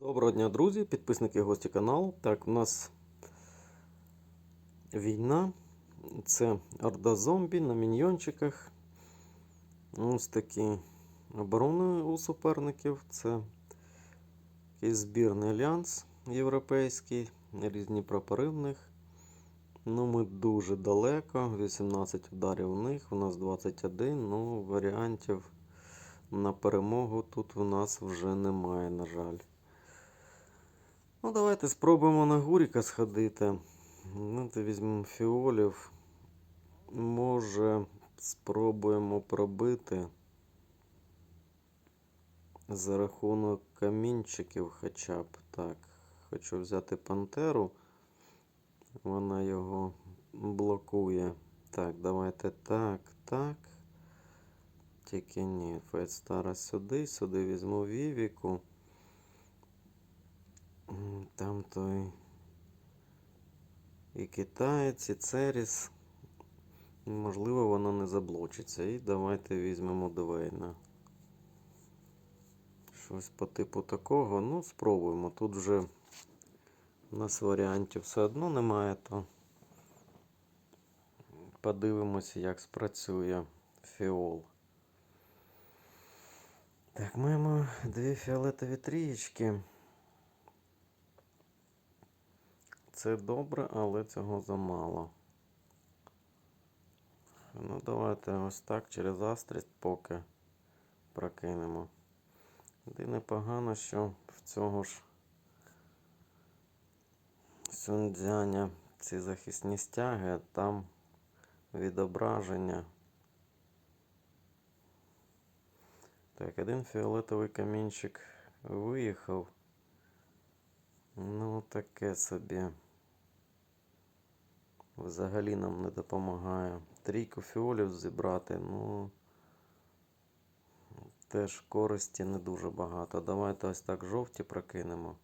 Доброго дня, друзі, підписники гості каналу. Так, у нас війна. Це орда зомбі на міньйончиках. Ось такі оборони у суперників. Це такий збірний альянс європейський, різні прапори в них. Ну, ми дуже далеко. 18 ударів у них, у нас 21. Ну, варіантів на перемогу тут у нас вже немає, на жаль. Ну, давайте спробуємо на Гуріка сходити. Ну, візьмемо фіолів. Може, спробуємо пробити за рахунок камінчиків хоча б. Так, хочу взяти пантеру. Вона його блокує. Так, давайте так, так. Тільки ні. Фейтстара сюди, сюди візьму Вівіку. Там той і китаєць, і Церіс. Можливо, воно не заблочиться. І давайте візьмемо Двейна. Щось по типу такого. Ну, спробуємо. Тут вже у нас варіантів все одно немає, то подивимося, як спрацює фіол. Так, маємо дві фіолетові трієчки. Це добре, але цього замало. Ну, давайте ось так через астрість поки прокинемо. І непогано, що в цього ж Сюндзяня ці захисні стяги, а там відображення. Так, один фіолетовий камінчик виїхав. Ну, таке собі. Взагалі нам не допомагає. Трійку фіолів зібрати, ну теж користі не дуже багато. Давайте ось так жовті прокинемо.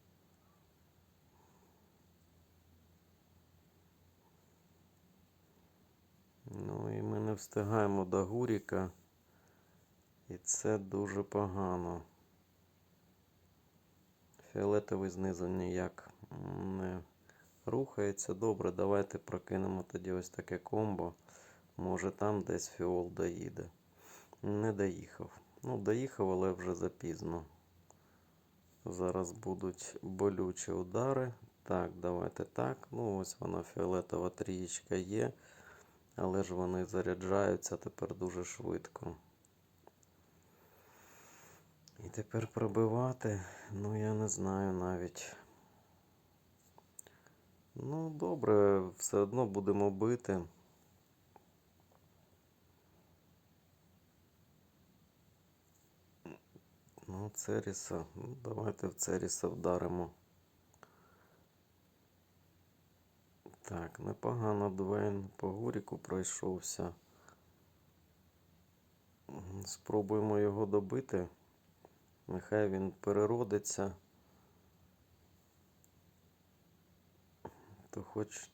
Ну і ми не встигаємо до Гуріка. І це дуже погано. Фіолетовий знизу ніяк не рухається. Добре, давайте прокинемо тоді ось таке комбо. Може там десь фіол доїде. Не доїхав. Ну, доїхав, але вже запізно. Зараз будуть болючі удари. Так, давайте так. Ну, ось вона фіолетова трієчка є. Але ж вони заряджаються тепер дуже швидко. І тепер пробивати, ну я не знаю навіть. Ну, добре, все одно будемо бити. Ну, Церіса. Ну, давайте в Церіса вдаримо. Так, непогано Двейн по Гуріку пройшовся. Спробуємо його добити. Нехай він переродиться. То хоч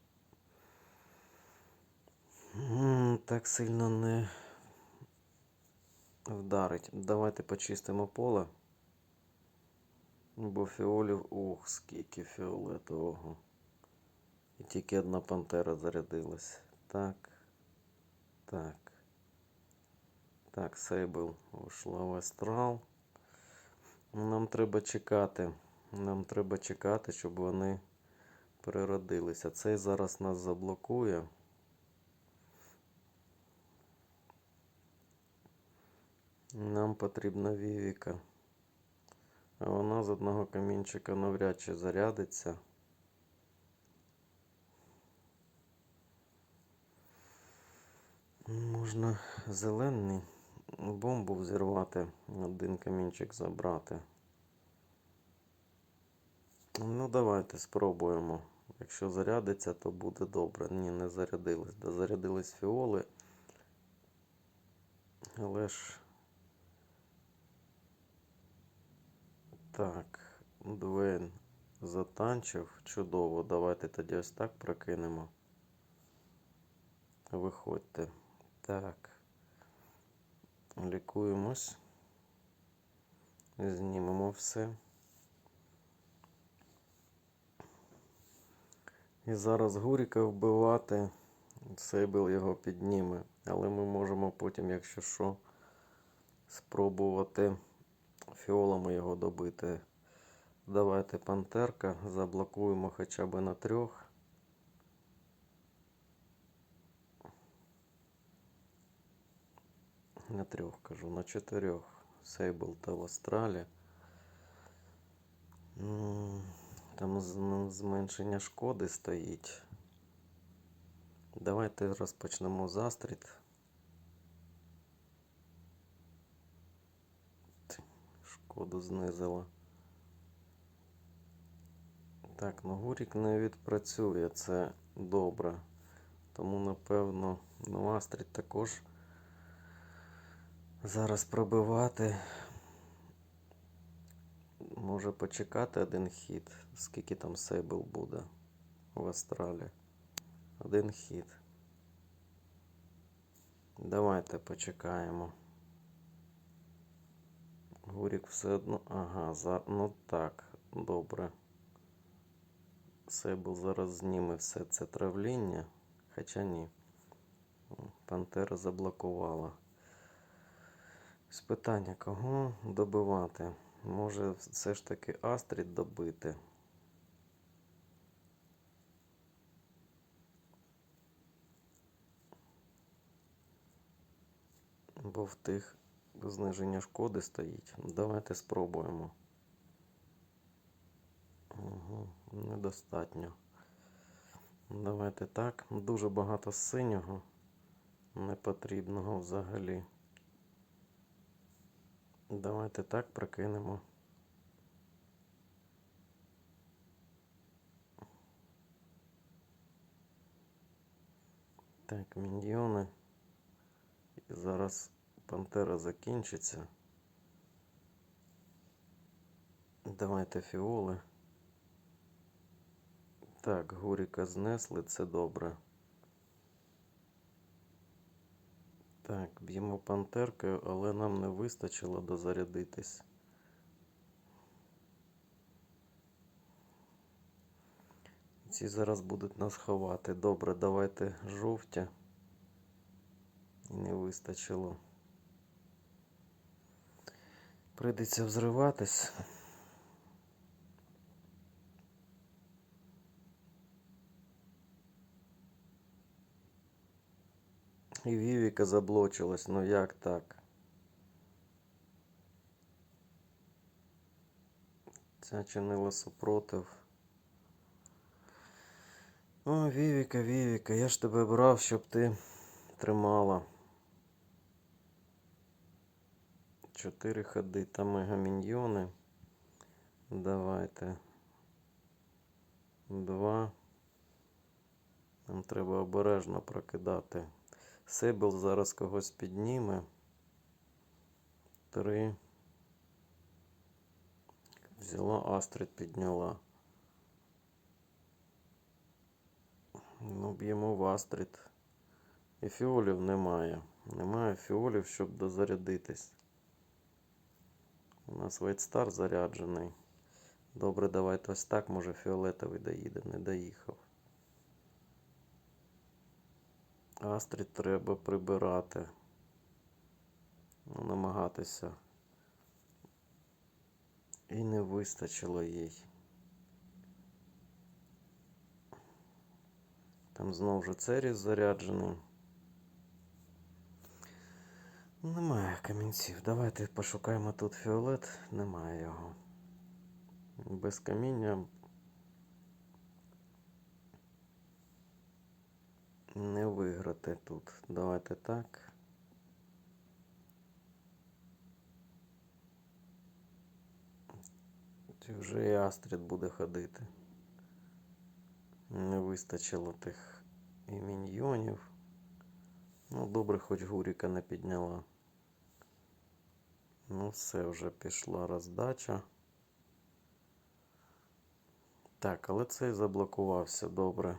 так сильно не вдарить. Давайте почистимо поле. Бо фіолів, ух, скільки фіолетового. І тільки одна пантера зарядилась. Так. Так. Так, Сейбл ушла в астрал. Нам треба чекати. Нам треба чекати, щоб вони переродилися. Цей зараз нас заблокує. Нам потрібна Вівіка. А вона з одного камінчика навряд чи зарядиться. Можна зелений бомбу взірвати, один камінчик забрати. Ну, давайте спробуємо. Якщо зарядиться, то буде добре. Ні, не зарядились. Да зарядились фіоли. Але ж. Так, Двен затанчив. Чудово. Давайте тоді ось так прокинемо. Виходьте. Так. Лікуємось. Знімемо все. І зараз Гуріка вбивати. Сейбл його підніме. Але ми можемо потім, якщо що, спробувати фіолами його добити. Давайте пантерка, заблокуємо хоча б на трьох. На трьох кажу, на чотирьох. Сейбл та в Астралі. Там зменшення шкоди стоїть. Давайте розпочнемо з Астрід. Шкоду знизила. Так, ну Гурік не відпрацює, це добре. Тому, напевно, ну Астрід також зараз пробивати. Може почекати один хід. Скільки там сейбл буде в Астралі? Один хід. Давайте почекаємо. Гурік все одно. Ага, за... ну так, добре. Сейбл зараз зніме все це травління. Хоча ні. Пантера заблокувала. З питання, кого добивати? Може все ж таки Астрід добити? Бо в тих зниження шкоди стоїть. Давайте спробуємо. Угу, недостатньо. Давайте так. Дуже багато синього. Непотрібного взагалі. Давайте так прокинемо. Так, міньйони. І зараз пантера закінчиться. Давайте фіоли. Так, Гуріка знесли, це добре. Так, б'ємо пантеркою, але нам не вистачило дозарядитись. Ці зараз будуть нас ховати. Добре, давайте жовті. І не вистачило. Прийдеться взриватись. І Вівіка заблочилась, ну як так? Ця чинила супротив. О, Вівіка, Вівіка, я ж тебе брав, щоб ти тримала. Чотири ходи та мегаміньйони. Давайте. Два. Нам треба обережно прокидати. Сейбл зараз когось підніме. Три. Взяла Астрид підняла. Ну, б'ємо в Астрид. І фіолів немає. Немає фіолів, щоб дозарядитись. У нас Вайтстар заряджений. Добре, давайте ось так, може фіолетовий доїде, не доїхав. Астрід треба прибирати. Ну, намагатися. І не вистачило їй. Там знову ж Церіс заряджений. Немає камінців. Давайте пошукаємо тут фіолет. Немає його. Без каміння не виграти тут. Давайте так. Чи вже і Астрід буде ходити. Не вистачило тих і міньйонів. Ну, добре, хоч Гуріка не підняла. Ну, все, вже пішла роздача. Так, але цей заблокувався добре.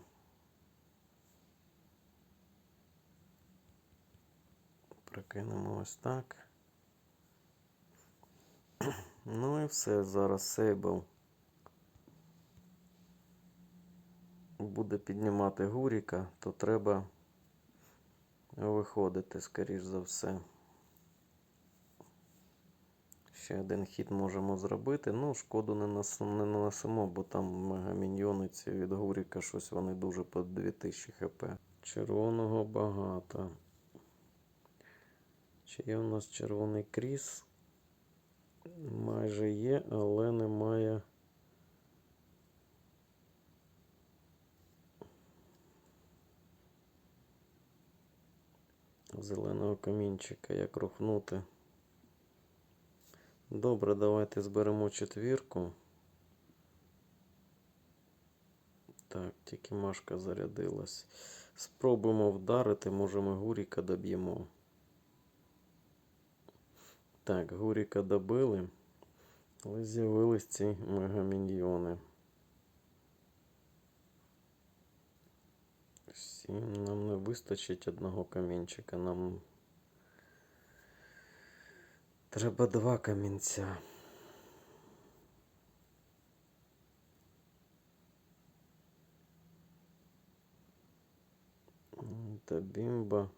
Прикинемо ось так. Ну і все, зараз сейбл. буде піднімати гуріка, то треба виходити, скоріш за все. Ще один хід можемо зробити. Ну, шкоду не, нанесемо, бо там мегаміньйони ці від гуріка щось вони дуже по 2000 хп. Червоного багато. Чи є у нас червоний кріс? Майже є, але немає. Зеленого камінчика, як рухнути. Добре, давайте зберемо четвірку. Так, тільки Машка зарядилась. Спробуємо вдарити, може ми Гуріка доб'ємо. Так, Гуріка добили, але з'явились ці мегаміньйони. Всім нам не вистачить одного камінчика. Нам треба два камінця. Та бімба.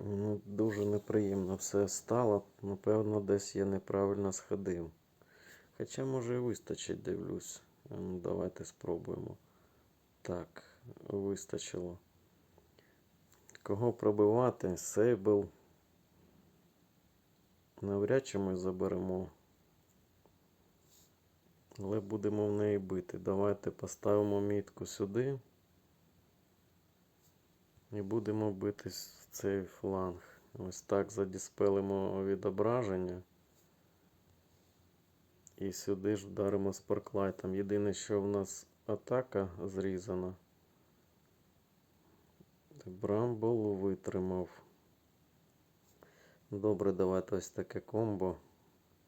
Ну, дуже неприємно все стало. Напевно, десь я неправильно сходив. Хоча, може, і вистачить, дивлюсь. Ну, давайте спробуємо. Так, вистачило. Кого пробивати? Сейбл. Навряд чи ми заберемо. Але будемо в неї бити. Давайте поставимо мітку сюди. І будемо битись цей фланг. Ось так задіспелимо відображення. І сюди ж вдаримо спарклайтом. Єдине, що в нас атака зрізана. Брамбол витримав. Добре, давайте ось таке комбо.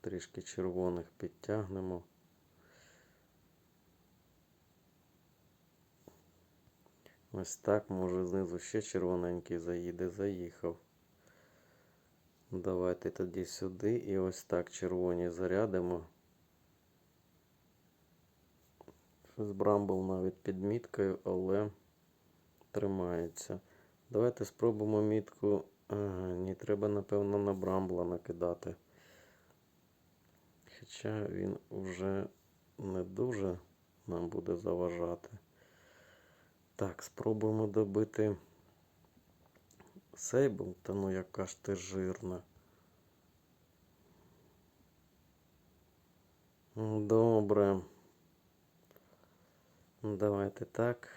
Трішки червоних підтягнемо. Ось так, може знизу ще червоненький заїде, заїхав. Давайте тоді сюди і ось так червоні зарядимо. Щось Брамбл навіть під міткою, але тримається. Давайте спробуємо мітку. Ага, ні, треба, напевно, на Брамбла накидати. Хоча він вже не дуже нам буде заважати. Так, спробуємо добити Сейбл, та ну яка ж ти жирна. Добре. Давайте так.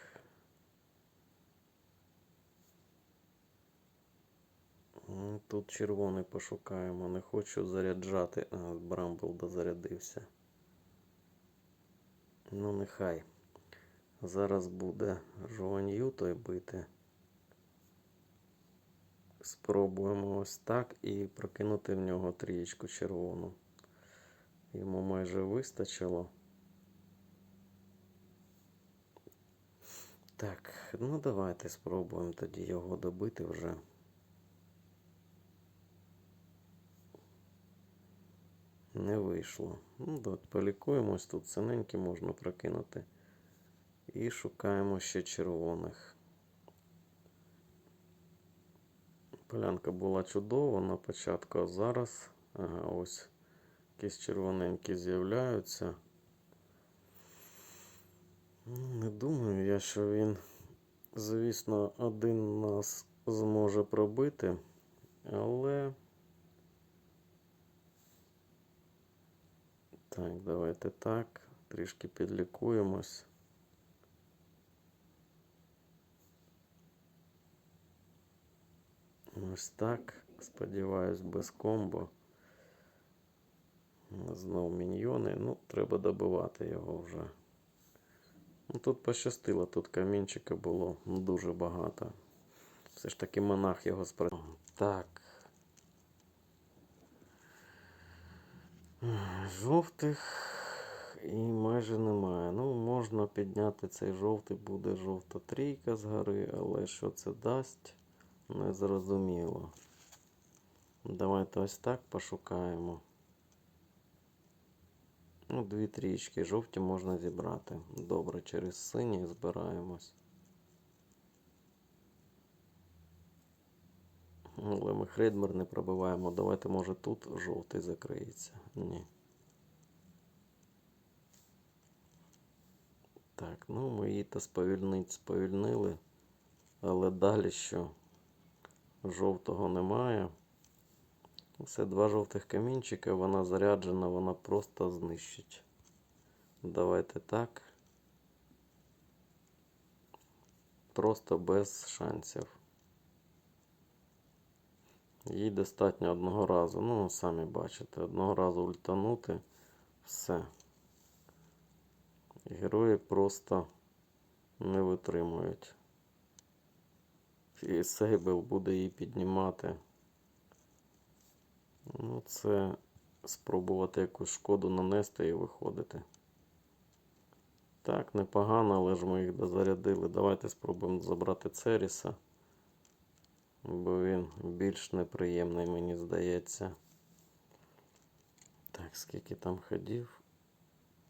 Тут червоний пошукаємо. Не хочу заряджати. А, Брамбл дозарядився. Ну, нехай. Зараз буде жуанью той бити. Спробуємо ось так і прокинути в нього трієчку червону. Йому майже вистачило. Так, ну давайте спробуємо тоді його добити вже. Не вийшло. Ну, от полікуємось, тут синенькі можна прокинути. І шукаємо ще червоних. Полянка була чудова на початку, а зараз ага, ось якісь червоненькі з'являються. Ну, Не думаю я, що він, звісно, один нас зможе пробити, але. Так, давайте так. Трішки підлікуємось. Ось так. Сподіваюсь, без комбо. Знов міньйони. Ну, треба добивати його вже. Ну, тут пощастило, тут камінчика було дуже багато. Все ж таки монах його спрацював. Так. Жовтих і майже немає. Ну, можна підняти цей жовтий, буде жовта трійка згори, але що це дасть, не зрозуміло. Давайте ось так пошукаємо. Ну, дві трічки жовті можна зібрати. Добре, через сині збираємось. Але ми хрейдмер не пробиваємо. Давайте, може, тут жовтий закриється. Ні. Так, ну ми її то сповільнить сповільнили. Але далі що? Жовтого немає. Це два жовтих камінчика, вона заряджена, вона просто знищить. Давайте так. Просто без шансів. Їй достатньо одного разу. Ну, самі бачите, одного разу ультанути. Все. Герої просто не витримують. І Сейбл буде її піднімати. Ну, це спробувати якусь шкоду нанести і виходити. Так, непогано, але ж ми їх дозарядили. Давайте спробуємо забрати Церіса. Бо він більш неприємний, мені здається. Так, скільки там ходів?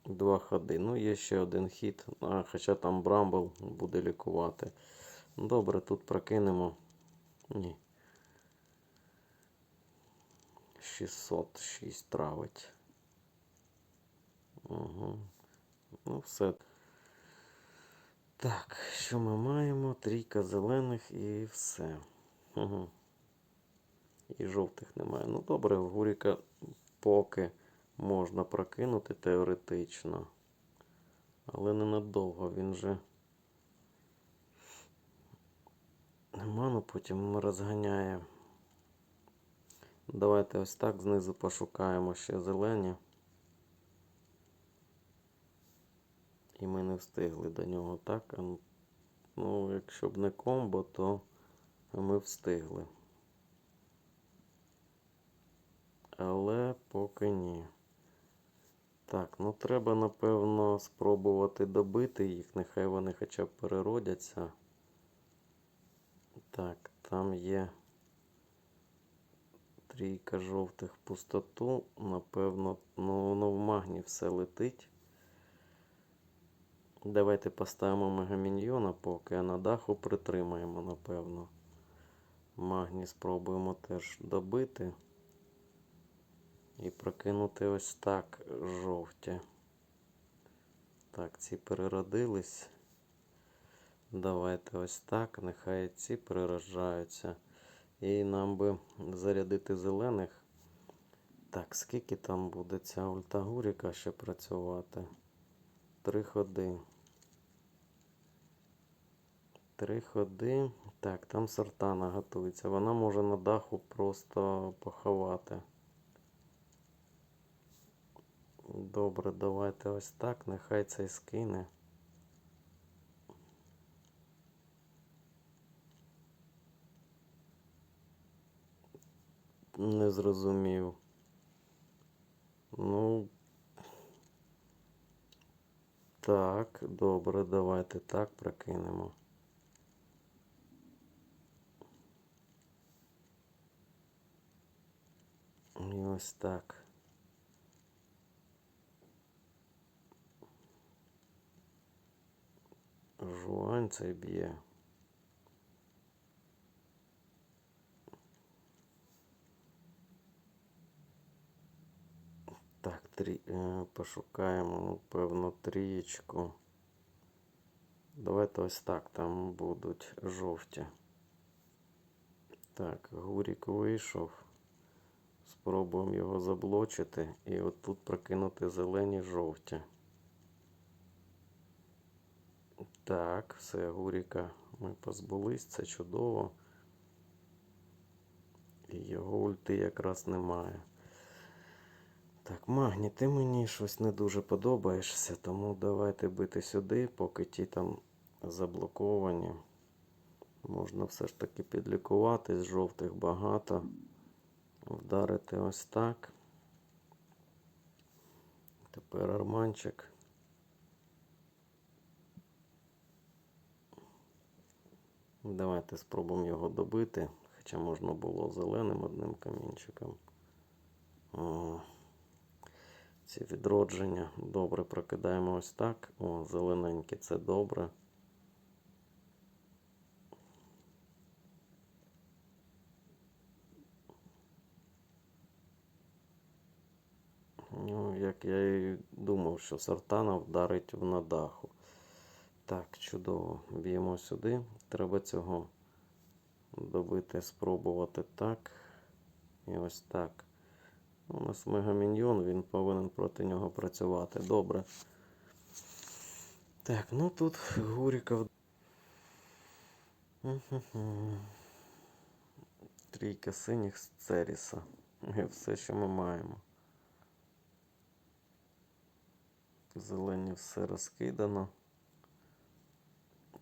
Два ходи. Ну, є ще один хід. А, хоча там Брамбл буде лікувати. Добре, тут прокинемо. Ні. 606 травить. Угу. Ну, все. Так, що ми маємо? Трійка зелених і все. Угу. І жовтих немає. Ну, добре, в Гуріка поки можна прокинути теоретично. Але ненадовго він же. Ману потім розганяє. Давайте ось так знизу пошукаємо ще зелені. І ми не встигли до нього так. Ну, якщо б не комбо, то ми встигли. Але поки ні. Так, ну треба, напевно, спробувати добити їх. Нехай вони хоча б переродяться. Так, там є трійка жовтих пустоту. Напевно, ну воно в магні все летить. Давайте поставимо мегаміньйона поки, а на даху притримаємо, напевно. Магні спробуємо теж добити. І прокинути ось так жовті. Так, ці переродились. Давайте ось так. Нехай ці перерожаються. І нам би зарядити зелених. Так, скільки там буде ця ультагуріка ще працювати? Три ходи. Три ходи. Так, там сартана готується. Вона може на даху просто поховати. Добре, давайте ось так. Нехай цей скине. Не зрозумів. Ну. Так, добре, давайте так прокинемо. І ось так. Жуань цей б'є. Так, трі... е, пошукаємо, ну, певно, трієчку. Давайте ось так, там будуть жовті. Так, Гурік вийшов. Спробуємо його заблочити і от тут прокинути зелені жовті. Так, все, Гуріка ми позбулись, це чудово. І його ульти якраз немає. Так, Магні, ти мені щось не дуже подобаєшся, тому давайте бити сюди, поки ті там заблоковані. Можна все ж таки підлікувати, з жовтих багато. Вдарити ось так. Тепер арманчик. Давайте спробуємо його добити. Хоча можна було зеленим одним камінчиком. О. ці відродження. Добре, прокидаємо ось так. О, зелененьке, це добре. Ну, як я і думав, що Сартана вдарить в надаху. Так, чудово. Б'ємо сюди. Треба цього добити, спробувати так. І ось так. У нас мегаміньйон, він повинен проти нього працювати. Добре. Так, ну тут Гуріков. Трійка синіх з Церіса. І все, що ми маємо. Зелені все розкидано.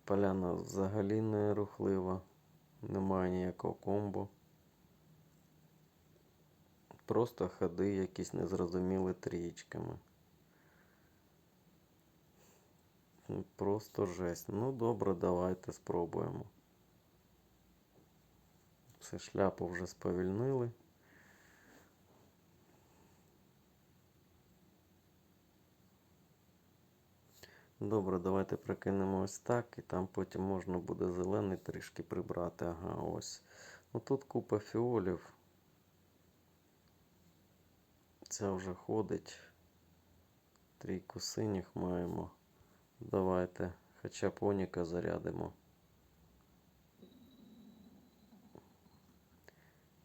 Поляна взагалі не рухлива. Немає ніякого комбо. Просто ходи якісь незрозумілі трієчками. Ну, Просто жесть. Ну добре, давайте спробуємо. Все шляпу вже сповільнили. Добре, давайте прикинемо ось так, і там потім можна буде зелений трішки прибрати. Ага, ось. Ну тут купа фіолів. Ця вже ходить. Трійку синіх маємо. Давайте хоча б Оніка зарядимо.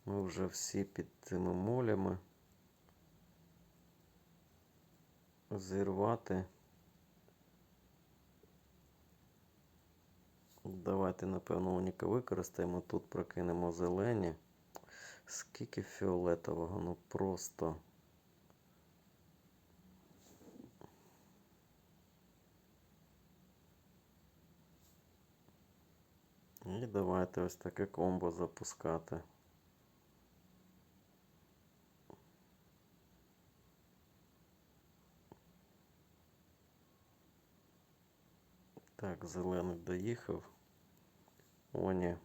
Ми вже всі під цими молями. Зірвати. Давайте, напевно, Оніка використаємо. Тут прокинемо зелені. Скільки фіолетового, ну просто. І давайте ось таке комбо запускати. Так, зелений доїхав. Оні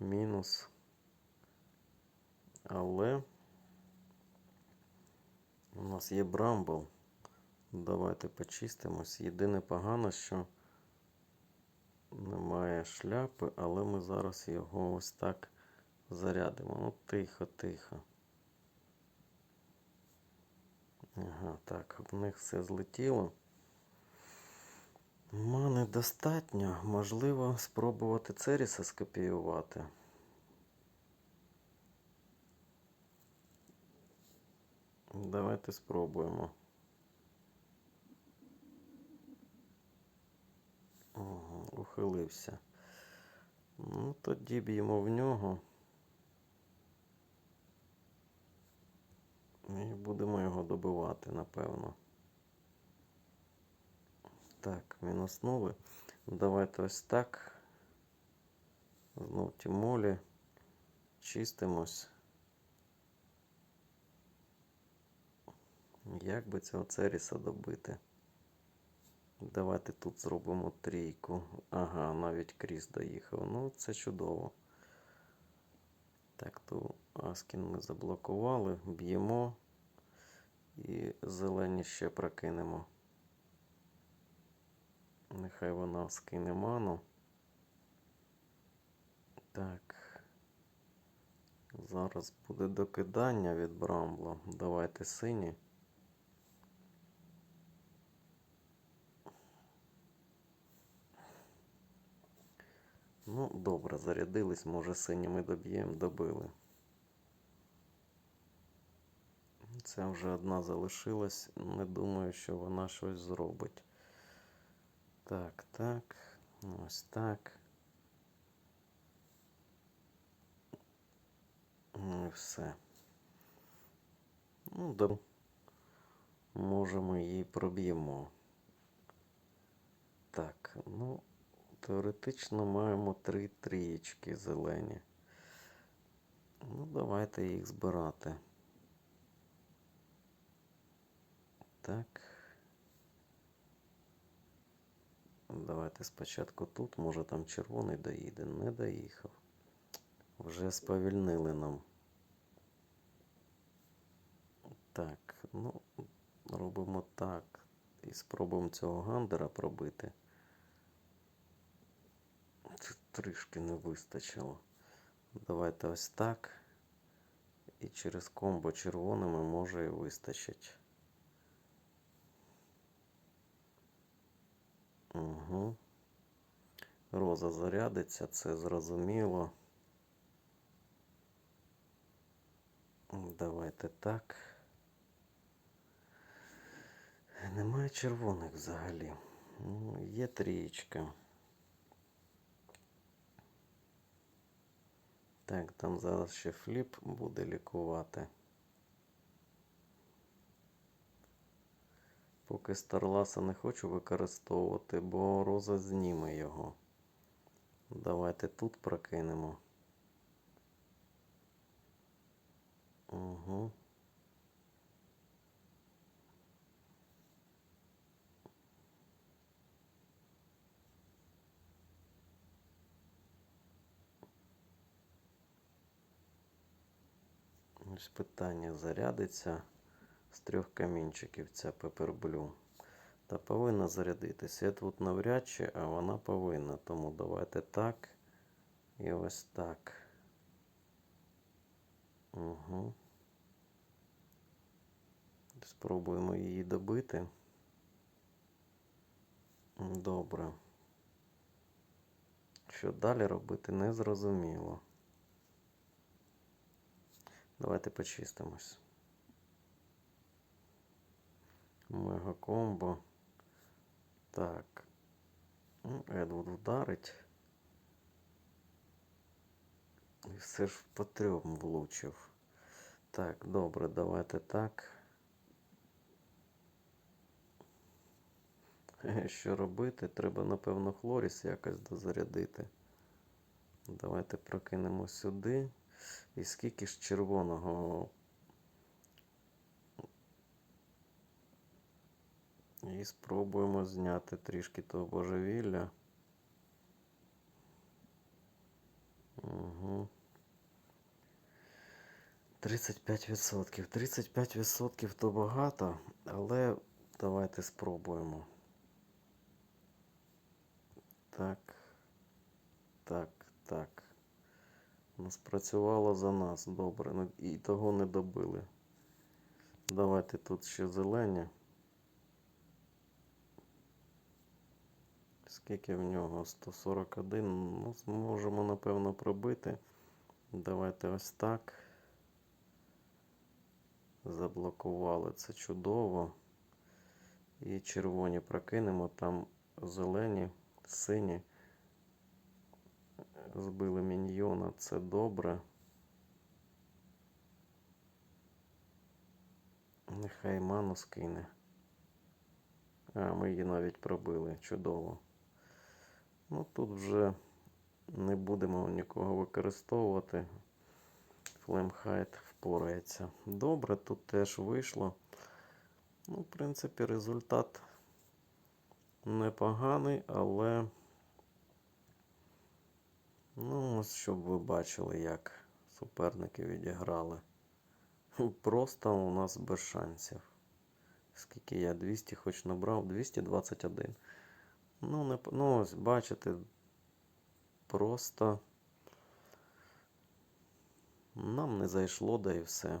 мінус. Але у нас є брамбл. Давайте почистимось. Єдине погано, що немає шляпи, але ми зараз його ось так зарядимо. Ну, тихо, тихо. Ага, так, в них все злетіло. Мани достатньо. Можливо, спробувати Церіса скопіювати. Давайте спробуємо. Ого, ухилився. Ну, тоді б'ємо в нього. І будемо його добивати, напевно. Так, мінуснули. Давайте ось так. Знов ті молі. Чистимось. Як би цього Церіса добити? Давайте тут зробимо трійку. Ага, навіть кріс доїхав. Ну, це чудово. Так, то Аскін ми заблокували, б'ємо і зелені ще прокинемо. Нехай вона скине ману. Так. Зараз буде докидання від Брамбла. Давайте сині. Ну, добре, зарядились, може синіми доб'ємо, добили. Це вже одна залишилась. Не думаю, що вона щось зробить. Так, так. Ось так. Ну і все. Ну, да. Може ми її проб'ємо. Так, ну, теоретично маємо три трієчки зелені. Ну, давайте їх збирати. Так. Давайте спочатку тут, може там червоний доїде. Не доїхав. Вже сповільнили нам. Так, Ну, робимо так. І спробуємо цього гандера пробити. Трішки не вистачило. Давайте ось так. І через комбо червоними може і вистачить. Угу. Роза зарядиться, це зрозуміло. Давайте так. Немає червоних взагалі. Ну, Є трієчка. Так, там зараз ще фліп буде лікувати. Поки Старласа не хочу використовувати, бо роза зніме його. Давайте тут прокинемо. Угу. Ось питання зарядиться з трьох камінчиків ця Blue. Та повинна зарядитися. Я тут навряд чи, а вона повинна. Тому давайте так. І ось так. Угу. Спробуємо її добити. Добре. Що далі робити, не зрозуміло. Давайте почистимось. Мега комбо. Так. Ну, Едвуд вдарить. І все ж по трьом влучив. Так, добре, давайте так. Що робити? Треба, напевно, хлоріс якось дозарядити. Давайте прокинемо сюди. І скільки ж червоного? І спробуємо зняти трішки того божевілля. Угу. 35%. 35% то багато, але давайте спробуємо. Так. Так, так. Ну, спрацювало за нас. Добре. Ну, і того не добили. Давайте тут ще зелені. Скільки в нього? 141. Ну, зможемо, напевно, пробити. Давайте ось так. Заблокували це чудово. І червоні прокинемо. Там зелені, сині. Збили міньйона, це добре. Нехай ману скине. А, ми її навіть пробили. Чудово. Ну тут вже не будемо нікого використовувати. Флемхайт впорається. Добре, тут теж вийшло. Ну, в принципі, результат непоганий, але. Ну, щоб ви бачили, як суперники відіграли. Просто у нас без шансів. Скільки я 200 хоч набрав, 221. Ну, не, ну ось, бачите, просто нам не зайшло, да і все.